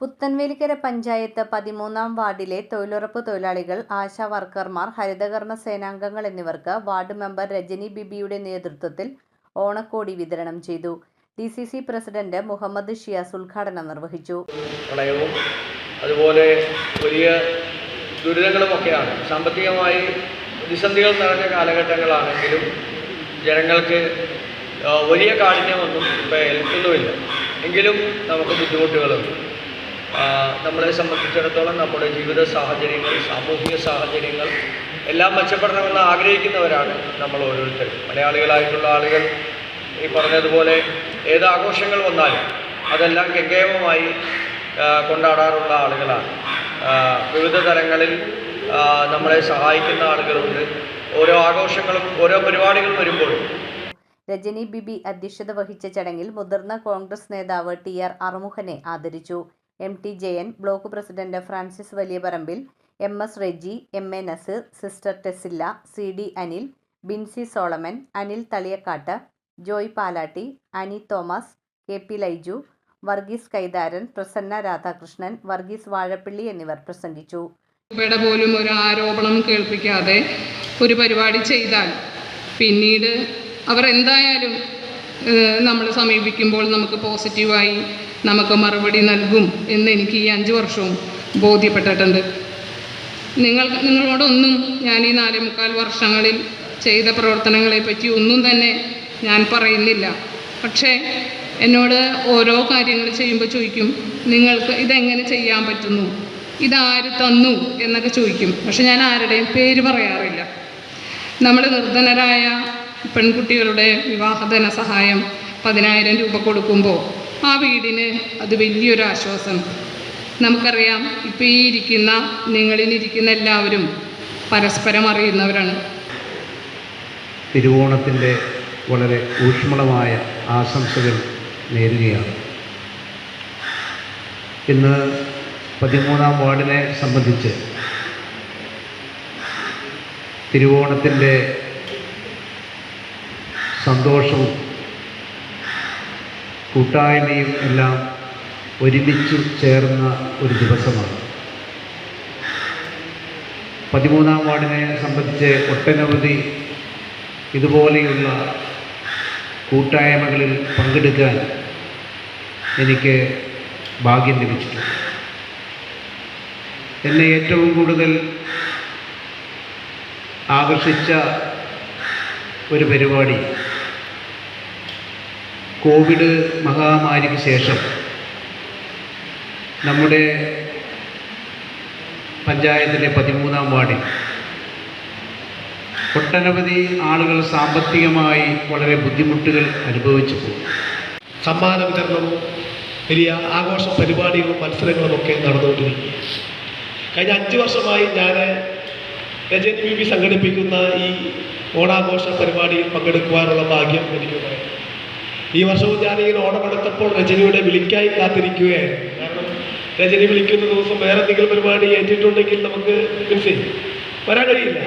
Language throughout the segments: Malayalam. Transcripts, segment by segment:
പുത്തൻവേലിക്കര പഞ്ചായത്ത് പതിമൂന്നാം വാർഡിലെ തൊഴിലുറപ്പ് തൊഴിലാളികൾ ആശാ വർക്കർമാർ ഹരിതകർമ്മ സേനാംഗങ്ങൾ എന്നിവർക്ക് വാർഡ് മെമ്പർ രജനി ബിബിയുടെ നേതൃത്വത്തിൽ ഓണക്കോടി വിതരണം ചെയ്തു. D C C president Muhammad Shiyas ഉദ്ഘാടനം നിർവഹിച്ചു. പ്രളയവും അതുപോലെ വലിയ ദുരിതങ്ങളുമൊക്കെയാണ്. സാമ്പത്തികമായി പ്രതിസന്ധികൾ നിറഞ്ഞ കാലഘട്ടങ്ങളാണെങ്കിലും ജനങ്ങൾക്ക് വലിയ കാഠിന്യമൊന്നും ഏൽക്കുന്നുമില്ല. എങ്കിലും നമുക്ക് ബുദ്ധിമുട്ടുകളുണ്ട്. നമ്മളെ സംബന്ധിച്ചിടത്തോളം നമ്മുടെ ജീവിത സാഹചര്യങ്ങൾ സാമൂഹിക സാഹചര്യങ്ങൾ എല്ലാം മെച്ചപ്പെടണമെന്ന് ആഗ്രഹിക്കുന്നവരാണ് നമ്മൾ ഓരോരുത്തരും. മലയാളികളായിട്ടുള്ള ആളുകൾ ഈ പറഞ്ഞതുപോലെ ഏത് ആഘോഷങ്ങൾ വന്നാലും അതെല്ലാം ഗംഗേമമായി കൊണ്ടാടാറുള്ള ആളുകളാണ്. വിവിധ തലങ്ങളിൽ നമ്മളെ സഹായിക്കുന്ന ആളുകളുണ്ട്. ഓരോ ആഘോഷങ്ങളും ഓരോ പരിപാടികളും വരുമ്പോഴും. രജനി ബിബി അധ്യക്ഷത വഹിച്ച ചടങ്ങിൽ മുതിർന്ന കോൺഗ്രസ് നേതാവ് ടി ആർ അറുമുഖനെ ആദരിച്ചു. M T Jayan block president Francis Valiyaparambil M S Reji M A Naseer sister Tesilla C D Anil Binsi Solomon Anil Thaliyakkattu Joy Palatty Ani Thomas K P Laiju Varghese Kaitharan Prasanna Radhakrishnan Varghese Vazhappally എന്നിവർ പ്രസംഗിച്ചു. പോലും ഒരു ആരോപണം കേൾപ്പിക്കാതെ ഒരു പരിപാടി ചെയ്താൽ പിന്നീട് അവർ എന്തായാലും നമ്മൾ സമീപിക്കുമ്പോൾ നമുക്ക് പോസിറ്റീവായി നമുക്ക് മറുപടി നൽകും എന്ന് എനിക്ക് ഈ അഞ്ച് വർഷവും ബോധ്യപ്പെട്ടിട്ടുണ്ട്. നിങ്ങൾ നിങ്ങളോടൊന്നും ഞാൻ ഈ നാലേ മുക്കാൽ വർഷങ്ങളിൽ ചെയ്ത പ്രവർത്തനങ്ങളെ പറ്റി ഒന്നും തന്നെ ഞാൻ പറയുന്നില്ല. പക്ഷേ എന്നോട് ഓരോ കാര്യങ്ങൾ ചെയ്യുമ്പോൾ ചോദിക്കും നിങ്ങൾക്ക് ഇതെങ്ങനെ ചെയ്യാൻ പറ്റുന്നു? ഇതാര് തന്നു? എന്നൊക്കെ ചോദിക്കും. പക്ഷെ ഞാൻ ആരുടെയും പേര് പറയാറില്ല. നമ്മൾ നിർധനരായ പെൺകുട്ടികളുടെ വിവാഹ ധനസഹായം പതിനായിരം രൂപ കൊടുക്കുമ്പോൾ ആ വീടിന് അത് വലിയൊരു ആശ്വാസം. നമുക്കറിയാം ഇപ്പോൾ ഈ ഇരിക്കുന്ന നിങ്ങളിലിരിക്കുന്ന എല്ലാവരും പരസ്പരം അറിയുന്നവരാണ്. തിരുവോണത്തിന്റെ വളരെ ഊഷ്മളമായ ആശംസകൾ നേരുകയാണ്. ഇന്ന് പതിമൂന്നാം വാർഡിനെ സംബന്ധിച്ച് തിരുവോണത്തിന്റെ സന്തോഷവും കൂട്ടായ്മയും എല്ലാം ഒരുമിച്ച് ചേർന്ന ഒരു ദിവസമാണ്. പതിമൂന്നാം വാർഡിനെ സംബന്ധിച്ച് ഒട്ടനവധി ഇതുപോലെയുള്ള കൂട്ടായ്മകളിൽ പങ്കെടുക്കാൻ എനിക്ക് ഭാഗ്യം ലഭിച്ചിട്ടുണ്ട്. എന്നെ ഏറ്റവും കൂടുതൽ ആകർഷിച്ച ഒരു പരിപാടി കോവിഡ് മഹാമാരിക്ക് ശേഷം നമ്മുടെ പഞ്ചായത്തിലെ പതിമൂന്നാം വാർഡിൽ ഒട്ടനവധി ആളുകൾ സാമ്പത്തികമായി വളരെ ബുദ്ധിമുട്ടുകൾ അനുഭവിച്ചു പോകും സമ്മാന വിതരണവും വലിയ ആഘോഷ പരിപാടികളും മത്സരങ്ങളും ഒക്കെ നടന്നുകൊണ്ടിരിക്കുകയാണ്. കഴിഞ്ഞ അഞ്ച് വർഷമായി ഞാൻ രജനി ബി ബി സംഘടിപ്പിക്കുന്ന ഈ ഓണാഘോഷ പരിപാടിയിൽ പങ്കെടുക്കുവാനുള്ള ഭാഗ്യം എനിക്കുണ്ടായി ഈ വർഷവും ഞാൻ ഇങ്ങനെ ഓണമെടുത്തപ്പോൾ രജനിയുടെ വിളിക്കായി കാത്തിരിക്കുകയായിരുന്നു. രജനി വിളിക്കുന്ന ദിവസം വേറെ എന്തെങ്കിലും പരിപാടി ഏറ്റിട്ടുണ്ടെങ്കിൽ നമുക്ക് മീൻസ് വരാൻ കഴിയില്ല.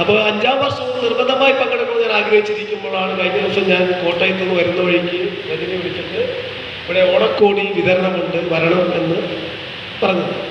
അപ്പോൾ അഞ്ചാം വർഷവും നിർബന്ധമായി പങ്കെടുക്കണം ഞാൻ ആഗ്രഹിച്ചിരിക്കുമ്പോഴാണ് കഴിഞ്ഞ ദിവസം ഞാൻ കോട്ടയത്ത് നിന്ന് വരുന്ന വഴിക്ക് രജനി വിളിച്ചിട്ട് ഇവിടെ ഓണക്കോടി വിതരണമുണ്ട് വരണം എന്ന് പറഞ്ഞത്.